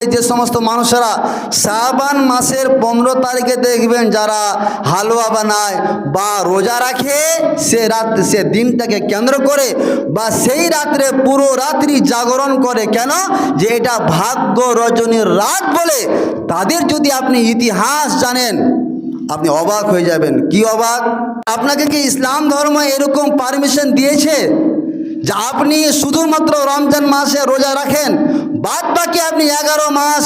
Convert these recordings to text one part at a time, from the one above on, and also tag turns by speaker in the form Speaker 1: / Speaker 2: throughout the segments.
Speaker 1: যে সমস্ত মানুষেরা শ্রাবণ মাসের পনেরো তারিখে দেখবেন যারা হালুয়া বানায় বা রোজা রাখে, সে রাত সে দিনটাকে কেন্দ্র করে বা সেই রাত্রে পুরো রাত্রি জাগরণ করে কেন? যে এটা ভাগ্য রজনীর রাত বলে তাদের যদি আপনি ইতিহাস জানেন, আপনি অবাক হয়ে যাবেন। কি অবাক? আপনাকে কি ইসলাম ধর্ম এরকম পারমিশন দিয়েছে? যে আপনি শুধুমাত্র রমজান মাসে রোজা রাখেন, বাদ বাকি আপনি এগারো মাস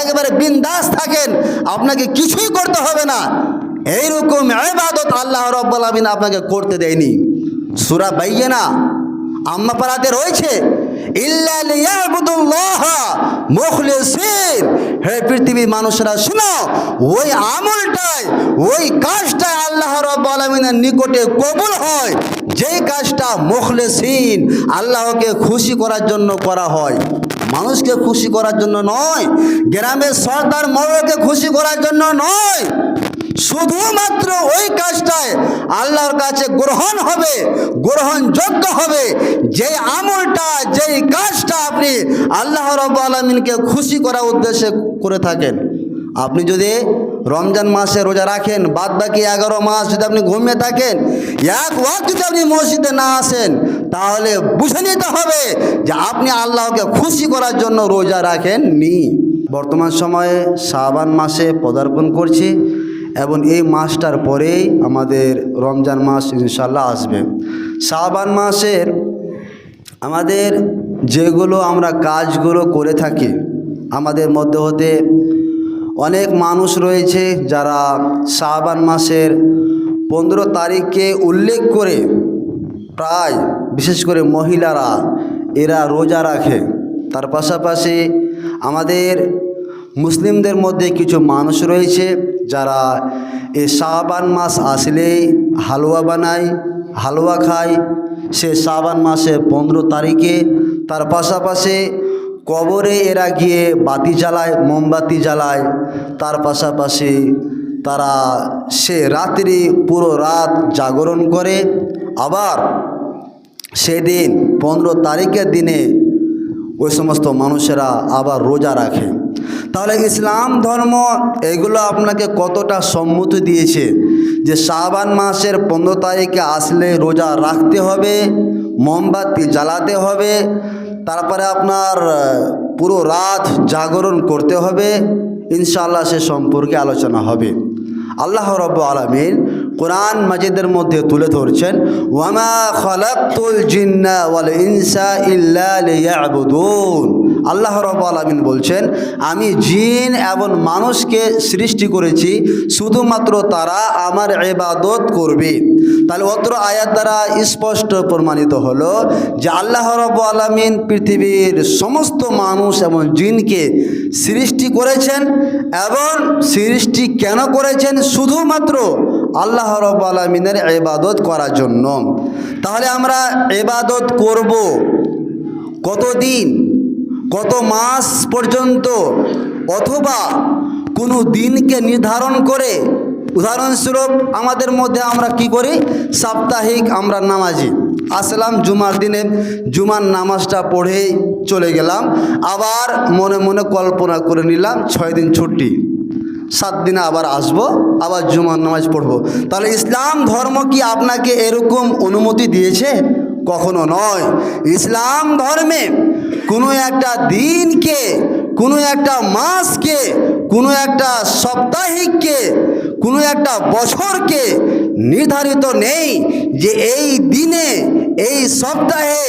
Speaker 1: একবারে বিন্দাস থাকেন, আপনাকে কিছুই করতে হবে না। এইরকম এবাদত আল্লাহ রব্বাল আপনাকে করতে দেয়নি। সুরা বাইয়ে না আম্মা পাড়াতে রয়েছে হে পৃথিবীর মানুষরা, শুনো, ওই আমলটাই, ওই কাজটাই আল্লাহ রব্বুল আমিনের নিকটে কবুল হয়। যেই কাজটা মুখলেসিন, আল্লাহকে খুশি করার জন্য করা হয়। মানুষকে খুশি করার জন্য নয়, গ্রামের সর্দার মৌলকে খুশি করার জন্য নয়। শুধুমাত্র ওই কাজটায় আল্লাহর কাছে গ্রহণ হবে গ্রহণযোগ্য হবে যে আমলটা, যেই কাজটা আপনি আল্লাহ রব আলমিনকে খুশি করার উদ্দেশ্যে করে থাকেন। আপনি যদি রমজান মাসে রোজা রাখেন বাদ বাকি এগারো মাস যদি আপনি ঘুমিয়ে থাকেন, এক ওয়াক যদি আপনি মসজিদে না আসেন, তাহলে বুঝে নিতে হবে যে আপনি আল্লাহকে খুশি করার জন্য রোজা রাখেন নি বর্তমান সময়ে শাবান মাসে পদার্পণ করছি। এবং এই মাসটার পরেই আমাদের রমজান মাস ইনশাল্লাহ আসবে। শাবান মাসের আমাদের যেগুলো আমরা কাজগুলো করে থাকি, আমাদের মধ্যে হতে অনেক মানুষ রয়েছে যারা শাবান মাসের পনেরো তারিখকে উল্লেখ করে প্রায়, বিশেষ করে মহিলারা, এরা রোজা রাখে। তার পাশাপাশি আমাদের মুসলিমদের মধ্যে কিছু মানুষ রয়েছে যারা এই শাবান মাস আসলেই হালুয়া বানায়, হালুয়া খায়, সে শাবান মাসে পনেরো তারিখে। তার পাশাপাশি কবরে এরা গিয়ে বাতি জ্বালায়, মোমবাতি জ্বালায়। তার পাশাপাশি তারা সে রাত্রি পুরো রাত জাগরণ করে। আবার সেদিন পনেরো তারিখের দিনে ওই সমস্ত মানুষেরা আবার রোজা রাখে। তাহলে ইসলাম ধর্ম, এগুলো আপনাকে কতটা সম্মতি দিয়েছে? যে শাবান মাসের পনেরো তারিখে আসলে রোজা রাখতে হবে, মোমবাতি জ্বালাতে হবে, তারপরে আপনার পুরো রাত জাগরণ করতে হবে, ইনশাআল্লাহ সে সম্পর্কে আলোচনা হবে। আল্লাহ রব্বু আলমিন কোরআন মাজিদের মধ্যে তুলে ধরছেন ওয়ামা খালাকুল জিন্না ওয়াল ইনসা ইল্লা লিয়াবুদুন। আল্লাহ রব্বু আলমিন বলছেন, আমি জিন এবং মানুষকে সৃষ্টি করেছি, শুধুমাত্র তারা আমার এবাদত করবে। তাহলে অত্র আয়াত দ্বারা স্পষ্ট প্রমাণিত হলো যে আল্লাহ রব্বু আলমিন পৃথিবীর সমস্ত মানুষ এবং জিনকে সৃষ্টি করেছেন এবং সৃষ্টি কেন করেছেন? শুধুমাত্র আল্লাহ রব আলমিনের এবাদত করার জন্য। তাহলে আমরা এবাদত করব কতদিন? কত মাস পর্যন্ত অথবা কোনো দিনকে নির্ধারণ করে, উদাহরণস্বরূপ আমাদের মধ্যে আমরা কি করি? সাপ্তাহিক আমরা নামাজি। আসলাম জুমার দিনে, জুমার নামাজটা পড়েই চলে গেলাম, আবার মনে মনে কল্পনা করে নিলাম ছয় দিন ছুটি। সাত দিনে আবার আসব, আবার জুমার নামাজ পড়ব। তাহলে ইসলাম ধর্ম কি আপনাকে এরকম অনুমতি দিয়েছে? কখনো নয়। ইসলাম ধর্মে কোনো একটা দিনকে, কোনো একটা মাসকে, কোনো একটা সাপ্তাহিককে, কোনো একটা বছরকে নির্ধারিত নেই যে এই দিনে, এই সপ্তাহে,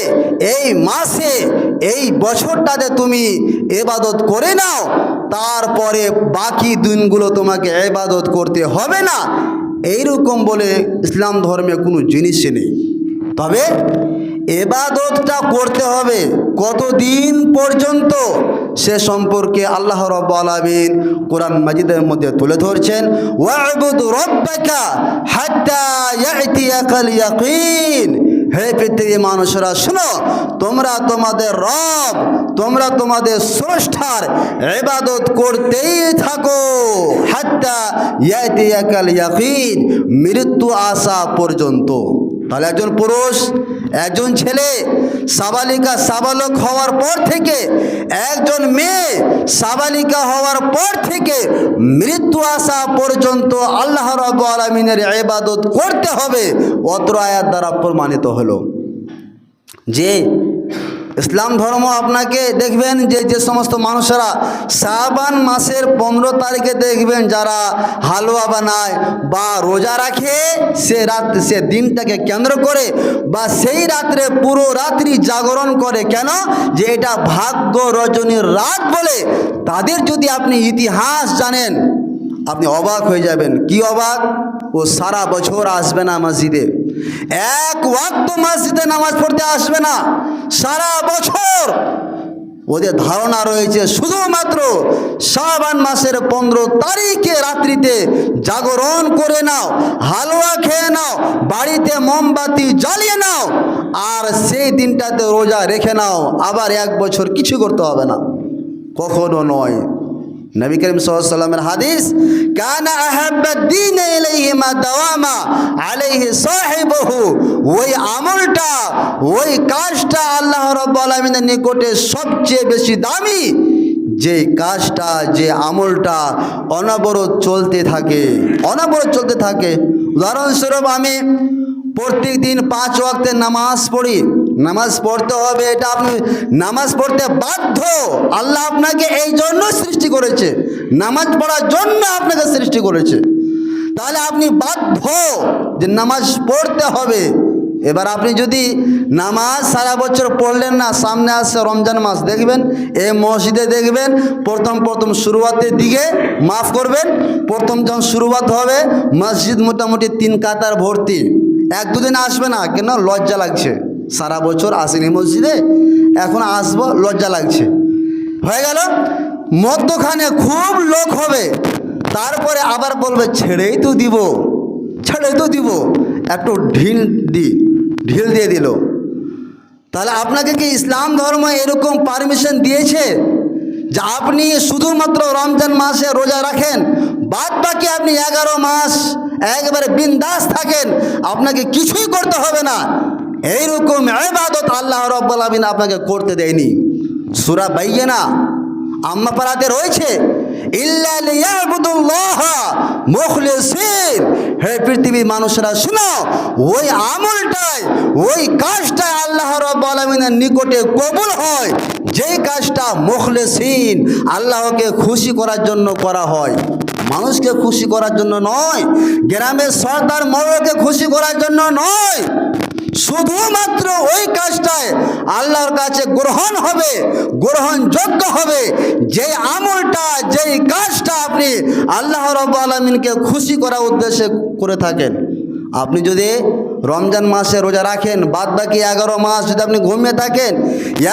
Speaker 1: এই মাসে, এই বছরটাতে তুমি এবাদত করে নাও। তারপরে বাকি দিনগুলো তোমাকে এবাদত করতে হবে না। এইরকম বলে ইসলাম ধর্মে কোনো জিনিসই নেই। তবে এবাদতটা করতে হবে। কতদিন পর্যন্ত? সে সম্পর্কে আল্লাহ রব আলমিন কোরআন মাজিদের মধ্যে তুলে ধরছেন হে পৃথিবী মানুষরা, শোনো, তোমরা তোমাদের রব, তোমরা তোমাদের স্রষ্টার এবাদত করতেই থাকো। হাত্তা মৃত্যু আসা পর্যন্ত। তাহলে একজন পুরুষ একজন ছেলে সাবালিকা সাবালক হওয়ার পর থেকে একজন মেয়ে সাবালিকা হওয়ার পর থেকে মৃত্যু আসা পর্যন্ত আল্লাহ রব আলমিনের এবাদত করতে হবে, অত্র আয়ার দ্বারা প্রমাণিত হলো। যে ইসলাম ধর্ম আপনাকে দেখবেন যে যে সমস্ত মানুষেরা শ্রাবান মাসের পনেরো তারিখে দেখবেন যারা হালুয়া বানায় বা রোজা রাখে, সে রাত, সে দিনটাকে কেন্দ্র করে বা সেই রাত্রে পুরো রাত্রি জাগরণ করে কেন? যে এটা ভাগ্য রজনীর রাত বলে তাদের যদি আপনি ইতিহাস জানেন, আপনি অবাক হয়ে যাবেন। কি অবাক? ও সারা বছর আসবে না মসজিদে। এক ওয়াক্ত মসজিদে নামাজ পড়তে আসবে না। সারা বছর ওদের ধারণা রয়েছে শুধুমাত্র শাবান মাসের পনেরো তারিখে রাত্রিতে জাগরণ করে নাও, হালুয়া খেয়ে নাও, বাড়িতে মোমবাতি জ্বালিয়ে নাও, আর সেই দিনটাতে রোজা রেখে নাও। আবার এক বছর কিছু করতে হবে না। কখনো নয়। নবী করিম সাল্লামের হাদিস, কানা আহাব্বাদ্দিন ইলাইহিমা দাওয়ামা আলাইহি সাহিবহু ওই আমলটা, ওই কাজটা আল্লাহ রাব্বুল আলামিনের নিকটে সবচেয়ে বেশি দামি। যে কাজটা, যে আমলটা অনবরত চলতে থাকে, অনবরত চলতে থাকে। উদাহরণস্বরূপ আমি প্রত্যেক দিন পাঁচ ওয়াক্তের নামাজ পড়ি। নামাজ পড়তে হবে, এটা আপনি নামাজ পড়তে বাধ্য। আল্লাহ আপনাকে এই জন্য সৃষ্টি করেছে, নামাজ পড়ার জন্য আপনাকে সৃষ্টি করেছে। তাহলে আপনি বাধ্য যে নামাজ পড়তে হবে। এবার আপনি যদি নামাজ সারা বছর পড়লেন না, সামনে আসছে রমজান মাস, দেখবেন এ মসজিদে দেখবেন প্রথম প্রথম শুরুয়াতের দিকে মাফ করবেন, প্রথম যখন শুরুয়াত হবে, মসজিদ মোটামুটি তিন কাতার ভর্তি। এক দুদিন আসবে না, কেন? লজ্জা লাগছে। সারা বছর আসেনি মসজিদে, এখন আসব, লজ্জা লাগছে। হয়ে গেল? মধ্যখানে খুব লোক হবে। তারপরে আবার বলবে, ছেড়েই তো দিব ছেড়ে তো দিব। একটু ঢিল দি, ঢিল দিয়ে দিল। তাহলে আপনাকে কি ইসলাম ধর্ম এরকম পারমিশন দিয়েছে যে আপনি শুধুমাত্র রমজান মাসে রোজা রাখেন বাদ বাকি আপনি এগারো মাস একবারে বিন্দাস থাকেন, আপনাকে কিছুই করতে হবে না? এইরকম এবাদত আল্লাহ রব্বুল আমিন আপনাকে করতে দেয়নি। সুরা বাইয়ে না আম্মা রয়েছে। হে পৃথিবীর মানুষরা ওই ওই আলামিনের নিকটে কবুল হয়। যেই কাজটা মুখলিসিন, আল্লাহকে খুশি করার জন্য করা হয়। মানুষকে খুশি করার জন্য নয়, গ্রামের সর্দার মৌলকে খুশি করার জন্য নয়। শুধুমাত্র ওই কাজটায় আল্লাহর কাছে গ্রহণ হবে গ্রহণযোগ্য হবে। যে আমলটা, যেই কাজটা আপনি আল্লাহ রব আলমিনকে খুশি করার উদ্দেশ্যে করে থাকেন, আপনি যদি রমজান মাসে রোজা রাখেন বাদ বাকি এগারো মাস যদি আপনি ঘুমিয়ে থাকেন,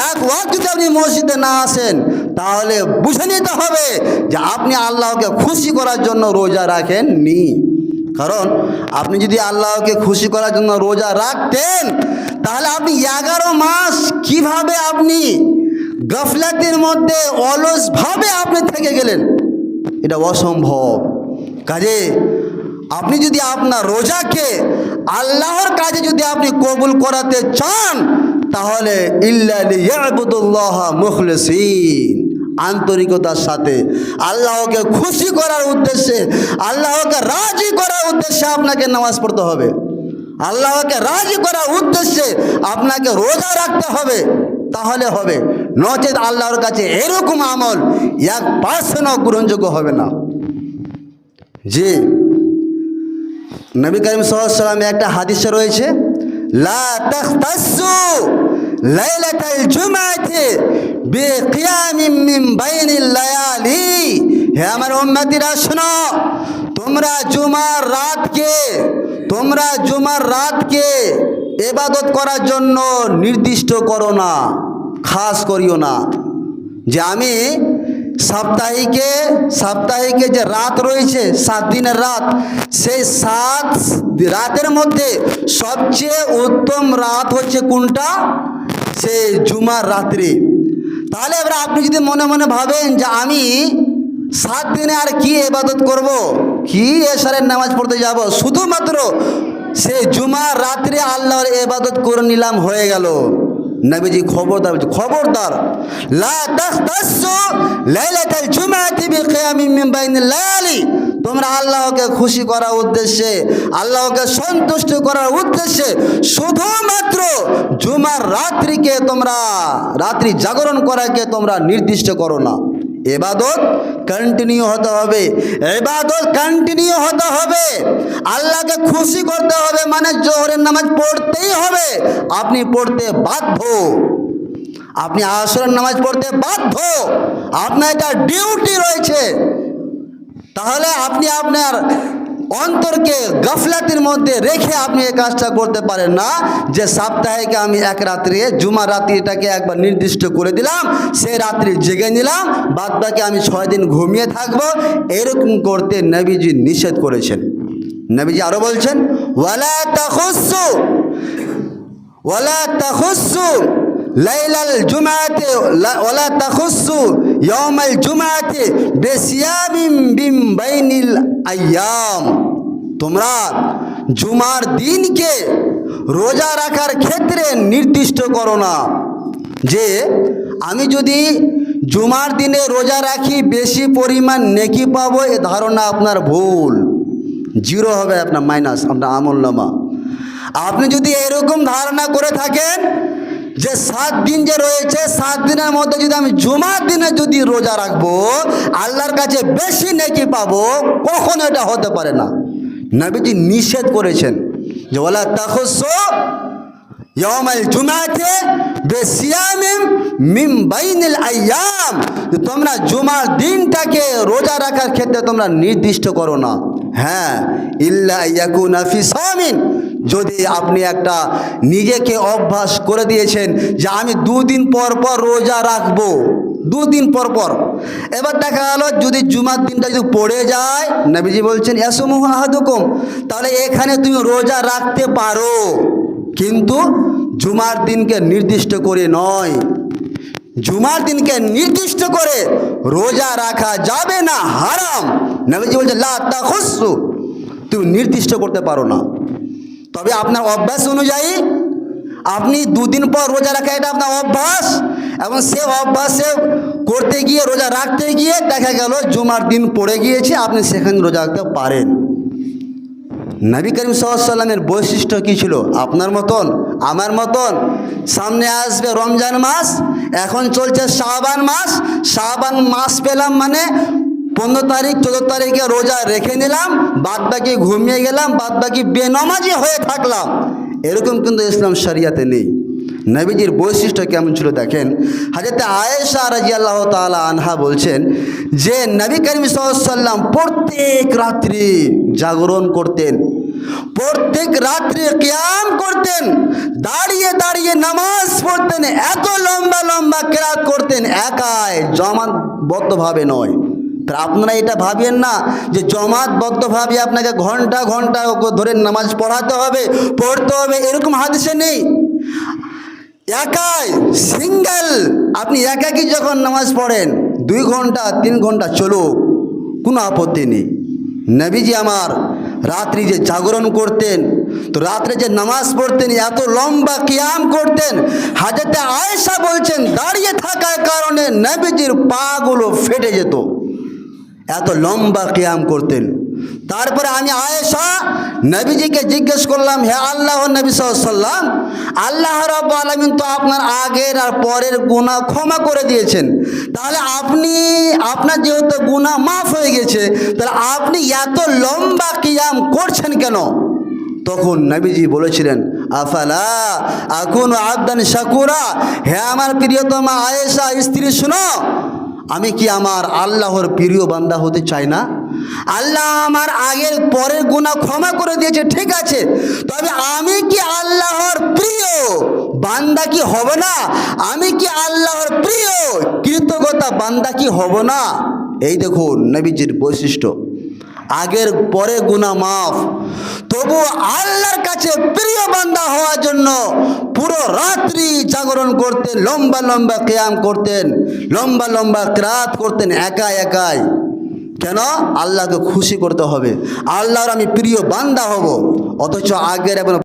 Speaker 1: এক ওয়াক যদি আপনি মসজিদে না আসেন, তাহলে বুঝে নিতে হবে যে আপনি আল্লাহকে খুশি করার জন্য রোজা রাখেন রাখেননি। কারণ আপনি যদি আল্লাহকে খুশি করার জন্য রোজা রাখতেন, তাহলে আপনি এগারো মাস কীভাবে আপনি গফলাতের মধ্যে অলসভাবে আপনি থেকে গেলেন? এটা অসম্ভব। কাজে আপনি যদি আপনার রোজাকে আল্লাহর কাজে যদি আপনি কবুল করাতে চান, তাহলে ইল্লাহ মুখলেসিন। আন্তরিকতার সাথে। আল্লাহকে খুশি করার উদ্দেশ্যে, আল্লাহকে রাজি করার উদ্দেশ্যে আপনাকে নামাজ পড়তে হবে। আল্লাহকে রাজি করার উদ্দেশ্যে আপনাকে রোজা রাখতে হবে, তাহলে হবে। নচেত আল্লাহর কাছে এরকম আমল এক পার্সেন্টও গ্রহণযোগ্য হবে না। যে নবী করিম সাল্লামে একটা হাদিসে রয়েছে, লা তাখতাসু লাইলাতাল বাইনিল লায়ালি। হে আমার উম্মতিরা, শোনো, তোমরা জুমার রাতকে, তোমরা জুমার রাতকে এবাদত করার জন্য নির্দিষ্ট করো না, খাস করিও না। যে আমি সাপ্তাহিকে সাপ্তাহিকে যে রাত রয়েছে, সাত দিনের রাত, সেই সাত রাতের মধ্যে সবচেয়ে উত্তম রাত হচ্ছে কোনটা? সে জুমার রাত্রি। তাহলে এবার আপনি যদি মনে মনে ভাবেন যে আমি সাত দিনে আর কি এবাদত করব, কি এসারের নামাজ পড়তে যাব, শুধুমাত্র সে জুমার রাত্রে আল্লাহর এবাদত করে নিলাম হয়ে গেল। নবীজি খবরদার। খবরদার তোমরা আল্লাহকে খুশি করার উদ্দেশ্যে, আল্লাহকে সন্তুষ্ট করার উদ্দেশ্যে শুধুমাত্র জুমার রাত্রিকে তোমরা, রাত্রি জাগরণ করাকে তোমরা নির্দিষ্ট করো না। এবাদত কন্টিনিউ হতে হবে। এবাদত কন্টিনিউ হতে হবে। আল্লাহকে খুশি করতে হবে মানে জোহরের নামাজ পড়তেই হবে। আপনি পড়তে বাধ্য। আপনি আসরের নামাজ পড়তে বাধ্য। আপনার এটা ডিউটি রয়েছে। তাহলে আপনি আপনার অন্তরকে গাফলাতির মধ্যে রেখে আপনি এই কাজটা করতে পারেন না। যে সাপ্তাহিকে আমি এক রাত্রে জুমা রাত্রিটাকে একবার নির্দিষ্ট করে দিলাম সেই রাত্রি জেগে নিলাম বাদ বাকি আমি ছয় দিন ঘুমিয়ে থাকব। এরকম করতে নবীজি নিষেধ করেছেন। নবীজি আরও বলছেন, ওয়ালা তাখুসু ওয়ালা তাখুসু লাইলাল জুমাতে ওয়ালা তাখুসু ইয়াউমাল জুমাতে বিসিয়ামিন বিম বাইনিল আইয়াম তোমরা জুমার দিনকে রোজা রাখার ক্ষেত্রে নির্দিষ্ট করো না। যে আমি যদি জুমার দিনে রোজা রাখি, বেশি পরিমাণ নেকি পাবো, এ ধারণা আপনার ভুল। জিরো হবে আপনার মাইনাস আপনার আমল নামা। আপনি যদি এরকম ধারণা করে থাকেন যে সাত দিন যে রয়েছে, সাত দিনের মধ্যে যদি আমি জুমার দিনে যদি রোজা রাখব, আল্লাহর কাছে বেশি নেকি পাবো, কখনো এটা হতে পারে না। নবীজি নিষেধ করেছেন যে ওলা বেসিয়ামিম মিম তোমরা জুমার দিনটাকে রোজা রাখার ক্ষেত্রে তোমরা নির্দিষ্ট করো না। হ্যাঁ ইল্লা ইয়াকুনা ফি সামিন যদি আপনি একটা নিজেকে অভ্যাস করে দিয়েছেন যে আমি দুদিন পর পর রোজা রাখব, দুদিন পর পর। এবার দেখা গেল যদি জুমার দিনটা যদি পড়ে যায়, নবীজি বলছেন এসমুহ আহাদুকুম তাহলে এখানে তুমি রোজা রাখতে পারো। কিন্তু জুমার দিনকে নির্দিষ্ট করে নয়। জুমার দিনকে নির্দিষ্ট করে রোজা রাখা যাবে না, হারাম। নবীজি বলছে লা তুমি নির্দিষ্ট করতে পারো না। তবে আপনার অভ্যাস অনুযায়ী আপনি দুদিন পর রোজা রাখা, এটা আপনার অভ্যাস। এবং সে অভ্যাসে করতে গিয়ে, রোজা রাখতে গিয়ে দেখা গেল জুমার দিন পড়ে গিয়েছে, আপনি সেখানে রোজা রাখতে পারেন। নবী করিম সাল্লামের বৈশিষ্ট্য কী ছিল? আপনার মতন, আমার মতন। সামনে আসবে রমজান মাস, এখন চলছে শাহবান মাস। শাহবান মাস পেলাম মানে পনেরো তারিখ, চোদ্দ তারিখে রোজা রেখে নিলাম বাদ বাকি ঘুমিয়ে গেলাম বাদ বাকি বেনমাজি হয়ে থাকলাম। এরকম কিন্তু ইসলাম শরিয়াতে নেই। নবীজির বৈশিষ্ট্য কেমন ছিল দেখেন? হাজরতে আয়েশা রাজি আল্লাহ তালা আনহা বলছেন যে, নবী করিম সাল্লাম প্রত্যেক রাত্রি জাগরণ করতেন। প্রত্যেক রাত্রি কিয়াম করতেন। দাঁড়িয়ে দাঁড়িয়ে নামাজ পড়তেন। এত লম্বা লম্বা কেরাত করতেন। একাই জমাতবদ্ধভাবে নয়। আপনারা এটা ভাবেন না যে জমাতবদ্ধভাবে আপনাকে ঘণ্টা ঘণ্টা ধরে নামাজ পড়াতে হবে, পড়তে হবে, এরকম হাদিসে নেই। একাই সিঙ্গেল আপনি একাকি যখন নামাজ পড়েন, দুই ঘণ্টা, তিন ঘণ্টা চলুক, কোনো আপত্তি নেই। নবীজি আমার রাত্রি যে জাগরণ করতেন, তো রাত্রে যে নামাজ পড়তেন, এত লম্বা কিয়াম করতেন, হাজরতে আয়েশা বলছেন, দাঁড়িয়ে থাকার কারণে নবীজির পাগুলো ফেটে যেত। এত লম্বা কিয়াম করতেন। তারপরে আমি আয়েশা নবীজিকে জিজ্ঞেস করলাম, হে আল্লাহ নবী সাল্লাম আল্লাহ রব আলমিন তো আপনার আগের আর পরের গুণা ক্ষমা করে দিয়েছেন। তাহলে আপনি, আপনার যেহেতু গুণা মাফ হয়ে গেছে, তাহলে আপনি এত লম্বা কিয়াম করছেন কেন? তখন নবীজি বলেছিলেন, আফালা আকুন আবদান শাকুরা, হে আমার প্রিয়তমা আয়েশা, স্ত্রী শুনো আমি কি আমার আল্লাহর প্রিয় বান্দা হতে চাই না? আল্লাহ আমার আগের পরের গুণা ক্ষমা করে দিয়েছে, ঠিক আছে। তবে আমি কি আল্লাহর প্রিয় বান্দা কি হবে না? আমি কি আল্লাহর প্রিয় কৃতজ্ঞতা বান্দা কি হব না? এই দেখুন নবীজির বৈশিষ্ট্য। আগের পরে গুণা মাফ। তবু আল্লাহর কাছে প্রিয় বান্দা হওয়ার জন্য পুরো রাত্রি জাগরণ করতেন, লম্বা লম্বা কেয়াম করতেন, লম্বা লম্বা ক্রাত করতেন একা একাই। কেন? আল্লাহকে খুশি করতে হবে। আল্লাহর আমি প্রিয় বান্দা হব, অথচ আগের এবং